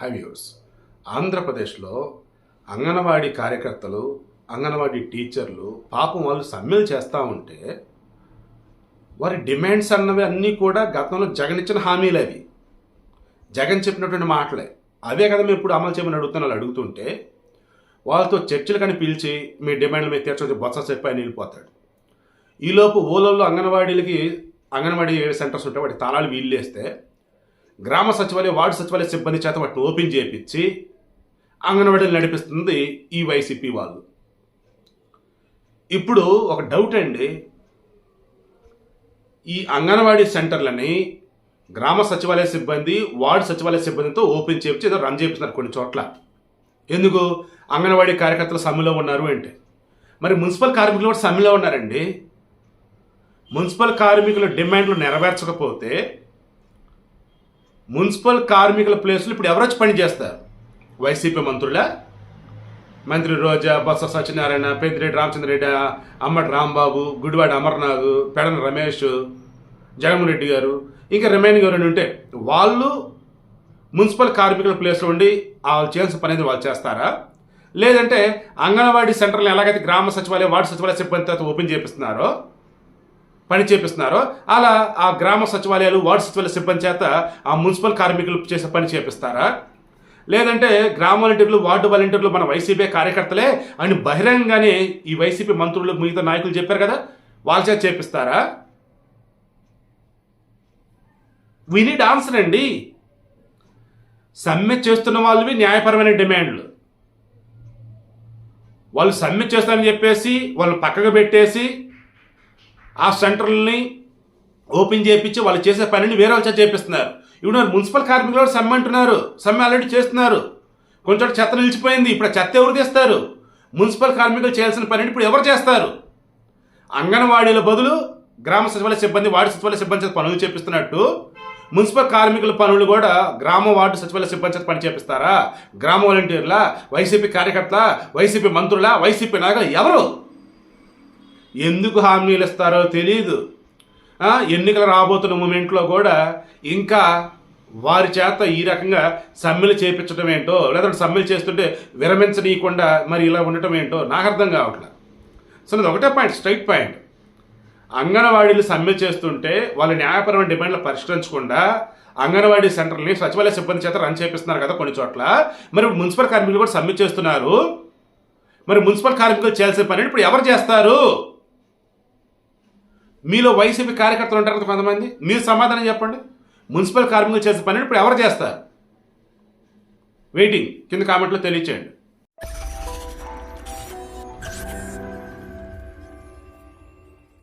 High viewers ఆంధ్రప్రదేశ్లో అంగన్వాడీ కార్యకర్తలు అంగన్వాడీ టీచర్లు పాపం వాళ్ళు సమ్మెలు చేస్తూ ఉంటే వారి డిమాండ్స్ అన్నవి అన్నీ కూడా గతంలో జగన్ ఇచ్చిన హామీలు అవి. జగన్ చెప్పినటువంటి మాటలే. అవే కదా మేము ఇప్పుడు అమలు చేయమని అడుగుతున్న వాళ్ళు అడుగుతుంటే వాళ్ళతో చర్చలు కానీ పిలిచి మీ డిమాండ్లు మీద తీర్చొచ్చి బొత్స చెప్పి ఆయన వెళ్ళిపోతాడు. ఈలోపు ఊళ్ళల్లో అంగన్వాడీలకి అంగన్వాడీ సెంటర్స్ ఉంటే వాటి తాళాలు వీళ్ళేస్తే గ్రామ సచివాలయ వార్డు సచివాలయ సిబ్బంది చేత వాటిని ఓపెన్ చేయించి అంగన్వాడీలు నడిపిస్తుంది ఈ వైసీపీ వాళ్ళు. ఇప్పుడు ఒక డౌట్ అండి. ఈ అంగన్వాడీ సెంటర్లని గ్రామ సచివాలయ సిబ్బంది వార్డు సచివాలయ సిబ్బందితో ఓపెన్ చేయించి ఏదో రన్ చేపిస్తున్నారు కొన్ని చోట్ల. ఎందుకు? అంగన్వాడీ కార్యకర్తలు సమ్మెలో ఉన్నారు అంటే. మరి మున్సిపల్ కార్మికులు కూడా సమ్మెలో ఉన్నారండి. మున్సిపల్ కార్మికుల డిమాండ్లు నెరవేర్చకపోతే మున్సిపల్ కార్మికుల ప్లేస్లో ఇప్పుడు ఎవరు వచ్చి పని చేస్తారు. వైసీపీ మంత్రుల? మంత్రి రోజా బొత్స సత్యనారాయణ పెద్దిరెడ్డి రామచంద్రరెడ్డి అమ్మటి రాంబాబు గుడివాడ అమర్నాథ్ పెడన రమేష్ జగన్మోహన్ రెడ్డి గారు ఇంకా రిమైనింగ్ ఎవరైనా ఉంటే వాళ్ళు మున్సిపల్ కార్మికుల ప్లేస్లో ఉండి వాళ్ళు చేయాల్సిన పని అనేది వాళ్ళు చేస్తారా? లేదంటే అంగన్వాడీ సెంటర్లు ఎలాగైతే గ్రామ సచివాలయం వార్డు సచివాలయ సిబ్బందితో ఓపెన్ చేపిస్తున్నారో పని చేపిస్తున్నారో. అలా ఆ గ్రామ సచివాలయాలు వార్డు సచివాలయ సిబ్బంది చేత ఆ మున్సిపల్ కార్మికులు చేసే పని చేపిస్తారా? లేదంటే గ్రామ వాలంటీర్లు వార్డు వాలంటీర్లు మన వైసీపీ కార్యకర్తలే అని బహిరంగంగానే ఈ వైసీపీ మంత్రులు మిగతా నాయకులు చెప్పారు కదా? వాళ్ళ చేత చేపిస్తారా? వీ ఆన్సర్ అండి. సమ్మె చేస్తున్న వాళ్ళవి న్యాయపరమైన డిమాండ్లు. వాళ్ళు సమ్మె చేస్తారని చెప్పేసి వాళ్ళు పక్కకు పెట్టేసి ఆ సెంటర్లని ఓపెన్ చేయించి వాళ్ళు చేసే పనిని వేరే వాళ్ళ చేపిస్తున్నారు. ఇప్పుడు మున్సిపల్ కార్మికులు కూడా సమ్మె అంటున్నారు సమ్మె ఆల్రెడీ చేస్తున్నారు. కొంచెం చెత్త నిలిచిపోయింది. ఇప్పుడు చెత్త ఎవరు తీస్తారు? మున్సిపల్ కార్మికులు చేయాల్సిన పనిని ఇప్పుడు ఎవరు చేస్తారు? అంగన్వాడీల బదులు గ్రామ సచివాలయ సిబ్బంది వార్డు సచివాలయ సిబ్బంది పనులు చేపిస్తున్నట్టు మున్సిపల్ కార్మికుల పనులు కూడా గ్రామ వార్డు సచివాలయ సిబ్బంది చేత పని చేపిస్తారా? గ్రామ వాలంటీర్ల? వైసీపీ కార్యకర్తల? వైసీపీ మంత్రుల? వైసీపీ నాయకులు ఎవరు? ఎందుకు హామీలు ఇస్తారో తెలియదు ఎన్నికలు రాబోతున్న మూమెంట్లో కూడా ఇంకా వారి చేత ఈ రకంగా సమ్మెలు చేపించడం ఏంటో లేదంటే సమ్మెలు చేస్తుంటే విరమించనీయకుండా మరి ఇలా ఉండటం ఏంటో నాకు అర్థం కావట్లేదు. సో అది ఒకటే పాయింట్ స్ట్రైట్ పాయింట్. అంగన్వాడీలు సమ్మె చేస్తుంటే వాళ్ళ న్యాయపరమైన డిమాండ్లు పరిష్కరించకుండా అంగన్వాడీ సెంటర్ని సచివాలయ సిబ్బంది చేత రన్ చేపిస్తున్నారు కదా కొన్ని చోట్ల. మరి మున్సిపల్ కార్మికులు కూడా సమ్మె చేస్తున్నారు. మరి మున్సిపల్ కార్మికులు చేయాల్సిన పని ఇప్పుడు ఎవరు చేస్తారు? మీలో వైసీపీ కార్యకర్తలు ఉంటారు కదా కొంతమంది? మీరు సమాధానం చెప్పండి. మున్సిపల్ కార్మికులు చేసే పని ఇప్పుడు ఎవరు చేస్తారు? వెయిటింగ్ కింద కామెంట్లో తెలియచేయండి.